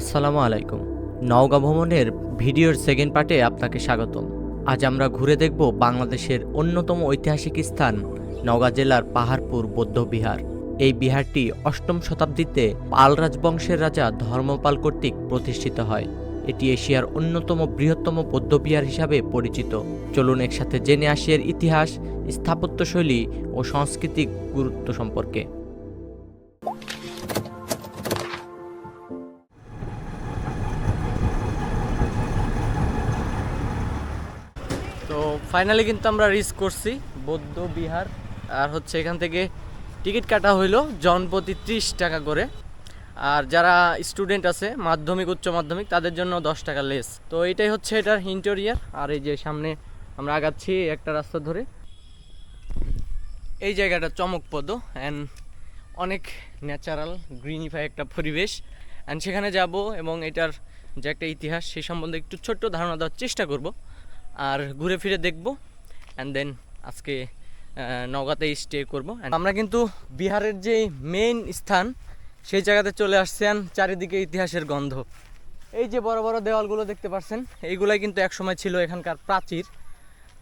আসসালামু আলাইকুম। নওগাঁ ভ্রমণের ভিডিওর সেকেন্ড পার্টে আপনাকে স্বাগতম। আজ আমরা ঘুরে দেখব বাংলাদেশের অন্যতম ঐতিহাসিক স্থান, নওগাঁ জেলার পাহাড়পুর বৌদ্ধবিহার এই বিহারটি অষ্টম শতাব্দীতে পাল রাজবংশের রাজা ধর্মপাল কর্তৃক প্রতিষ্ঠিত হয়। এটি এশিয়ার অন্যতম বৃহত্তম বৌদ্ধবিহার হিসাবে পরিচিত। চলুন একসাথে জেনে আসি এর ইতিহাস, স্থাপত্যশৈলী ও সাংস্কৃতিক গুরুত্ব সম্পর্কে। তো ফাইনালি কিন্তু আমরা রিচ করছি বৌদ্ধ বিহার। আর হচ্ছে এখান থেকে টিকিট কাটা হইল জনপ্রতি ত্রিশ টাকা করে। আর যারা স্টুডেন্ট আছে, মাধ্যমিক, উচ্চ মাধ্যমিক, তাদের জন্য দশ টাকা লেস তো এটাই হচ্ছে এটার ইন্টেরিয়ার আর এই যে সামনে আমরা আগাচ্ছি একটা রাস্তা ধরে। এই জায়গাটা চমকপদ অ্যান্ড অনেক ন্যাচারাল গ্রিনিফাই একটা পরিবেশ। অ্যান্ড সেখানে যাব এবং এটার যে একটা ইতিহাস সেই সম্বন্ধে একটু ছোট্ট ধারণা দেওয়ার চেষ্টা করব। আর ঘুরে ফিরে দেখব অ্যান্ড দেন আজকে নওগাঁতেই স্টে করব। আমরা কিন্তু বিহারের যে মেইন স্থান, সেই জায়গাতে চলে আসছি, and চারিদিকে ইতিহাসের গন্ধ। এই যে বড় বড় দেওয়ালগুলো দেখতে পাচ্ছেন, এইগুলাই কিন্তু একসময় ছিল এখানকার প্রাচীর।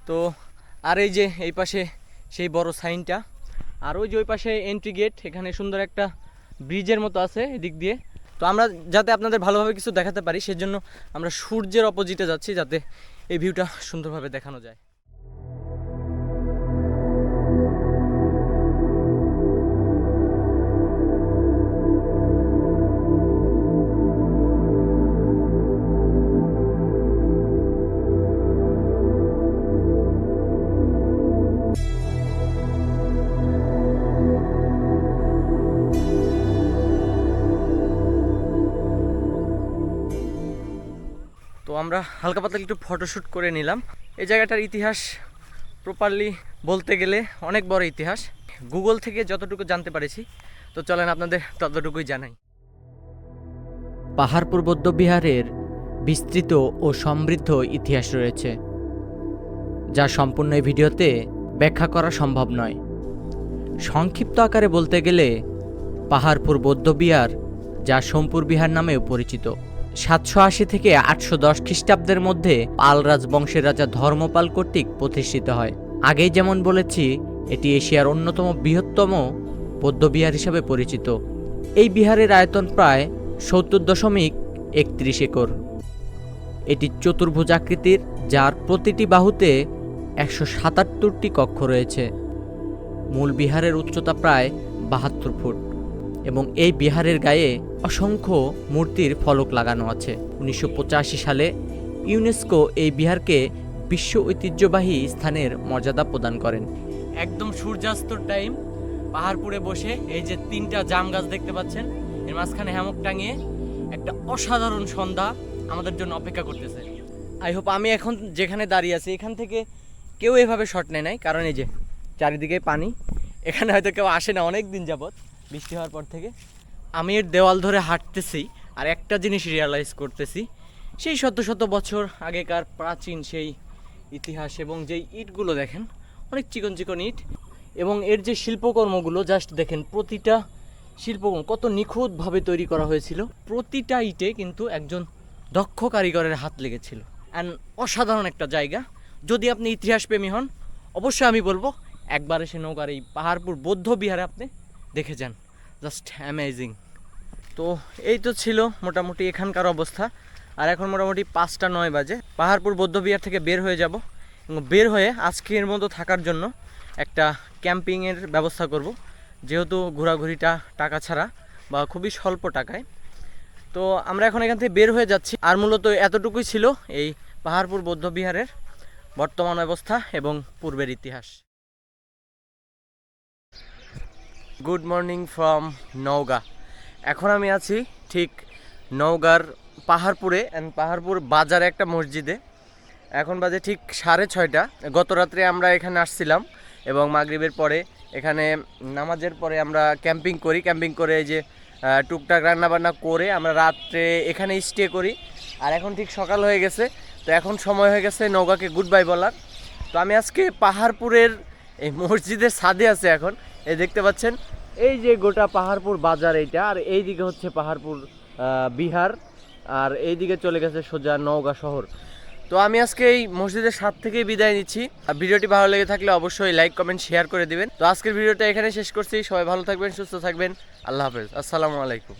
তো, আর এই যে এই পাশে সেই বড় সাইনটা, আর ওই যে ওই পাশে এন্ট্রি গেট এখানে সুন্দর একটা ব্রিজের মতো আছে এদিক দিয়ে। তো আমরা যাতে আপনাদের ভালোভাবে কিছু দেখাতে পারি, সেজন্য আমরা সূর্যের অপোজিটে যাচ্ছি, যাতে এই ভিউটা সুন্দরভাবে দেখানো যায়। আমরা হালকা পাতলা একটু ফটোশ্যুট করে নিলাম। এই জায়গাটার ইতিহাস প্রপারলি বলতে গেলে অনেক বড় ইতিহাস। গুগল থেকে যতটুকু জানতে পারেছি, তো চলেন আপনাদের ততটুকুই জানাই। পাহাড়পুর বৌদ্ধবিহারের বিস্তৃত ও সমৃদ্ধ ইতিহাস রয়েছে, যা সম্পূর্ণ এই ভিডিওতে ব্যাখ্যা করা সম্ভব নয়। সংক্ষিপ্ত আকারে বলতে গেলে পাহাড়পুর বৌদ্ধবিহার যা সোমপুর বিহার নামেও পরিচিত। সাতশো আশি থেকে আটশো দশ খ্রিস্টাব্দের মধ্যে পাল রাজবংশের রাজা ধর্মপাল কর্তৃক প্রতিষ্ঠিত হয়। আগেই যেমন বলেছি, এটি এশিয়ার অন্যতম বৃহত্তম বৌদ্ধবিহার হিসাবে পরিচিত। এই বিহারের আয়তন প্রায় সত্তর দশমিক একত্রিশ একর। এটি চতুর্ভুজ আকৃতির, যার প্রতিটি বাহুতে একশো সাতাত্তরটি কক্ষ রয়েছে। মূল বিহারের উচ্চতা প্রায় বাহাত্তর ফুট এবং এই বিহারের গায়ে অসংখ্য মূর্তির ফলক লাগানো আছে। উনিশশো পঁচাশি সালে ইউনেস্কো এই বিহারকে বিশ্ব ঐতিহ্যবাহী স্থানের মর্যাদা প্রদান করেন। একদম সূর্যাস্তর টাইম, পাহাড়পুরে বসে এই যে তিনটা জাম গাছ দেখতে পাচ্ছেন, এর মাঝখানে হ্যামক টাঙিয়ে একটা অসাধারণ সন্ধ্যা আমাদের জন্য অপেক্ষা করতেছে। আই হোপ আমি এখন যেখানে দাঁড়িয়ে আছি, এখান থেকে কেউ এভাবে শট নেয় নাই, কারণ এই যে চারিদিকে পানি, এখানে হয়তো কেউ আসে না অনেক দিন যাবত বৃষ্টি হওয়ার পর থেকে। আমি এর দেওয়াল ধরে হাঁটতেছি আর একটা জিনিস রিয়ালাইজ করতেছি। সেই শত শত বছর আগেকার প্রাচীন সেই ইতিহাস এবং যেই ইটগুলো দেখেন, অনেক চিকন চিকন ইট এবং এর যে শিল্পকর্মগুলো জাস্ট দেখেন প্রতিটা শিল্পকর্ম কত নিখুঁতভাবে তৈরি করা হয়েছিল। প্রতিটা ইটে কিন্তু একজন দক্ষ কারিগরের হাত লেগেছিল। অ্যান্ড অসাধারণ একটা জায়গা। যদি আপনি ইতিহাস প্রেমী হন, অবশ্যই আমি বলব, একবার এসে নৌকার এই পাহাড়পুর বৌদ্ধ বিহারে আপনি দেখে যান। Just amazing. তো এই তো ছিল মোটামুটি এখানকার অবস্থা। আর এখন মোটামুটি পাঁচটা নয় বাজে। পাহাড়পুর বৌদ্ধবিহার থেকে বের হয়ে যাব। এবং বের হয়ে আজকের মতো থাকার জন্য একটা ক্যাম্পিংয়ের ব্যবস্থা করব। যেহেতু ঘোরাঘুরিটা টাকা ছাড়া বা খুবই স্বল্প টাকায়। তো আমরা এখন এখান থেকে বের হয়ে যাচ্ছি। আর মূলত এতটুকুই ছিল এই পাহাড়পুর বৌদ্ধবিহারের বর্তমান অবস্থা এবং পূর্বের ইতিহাস। গুড মর্নিং ফ্রম নওগাঁ এখন আমি আছি ঠিক নওগাঁর পাহাড়পুরে অ্যান্ড পাহাড়পুর বাজারে একটা মসজিদে। এখন বাজে ঠিক সাড়ে ছয়টা। গত রাত্রে আমরা এখানে আসছিলাম এবং মাগরিবের পরে এখানে নামাজের পরে আমরা ক্যাম্পিং করি। ক্যাম্পিং করে এই যে টুকটাক রান্নাবান্না করে আমরা রাত্রে এখানে স্টে করি। আর এখন ঠিক সকাল হয়ে গেছে। তো এখন সময় হয়ে গেছে নৌকাকে গুড বাই বলার। তো আমি আজকে পাহাড়পুরের এই মসজিদের ছাদে আছে এখন। এই দেখতে পাচ্ছেন, এই যে গোটা পাহাড়পুর বাজার এইটা, আর এই দিকে হচ্ছে পাহাড়পুর বিহার, আর এই দিকে চলে গেছে সোজা নওগাঁ শহর। তো আমি আজকে এই মসজিদের সাত থেকেই বিদায় নিচ্ছি। আর ভিডিওটি ভালো লেগে থাকলে অবশ্যই লাইক, কমেন্ট, শেয়ার করে দিবেন। তো আজকের ভিডিওটা এখানে শেষ করছি। সবাই ভালো থাকবেন, সুস্থ থাকবেন। আল্লাহ হাফেজ। আসসালামু আলাইকুম।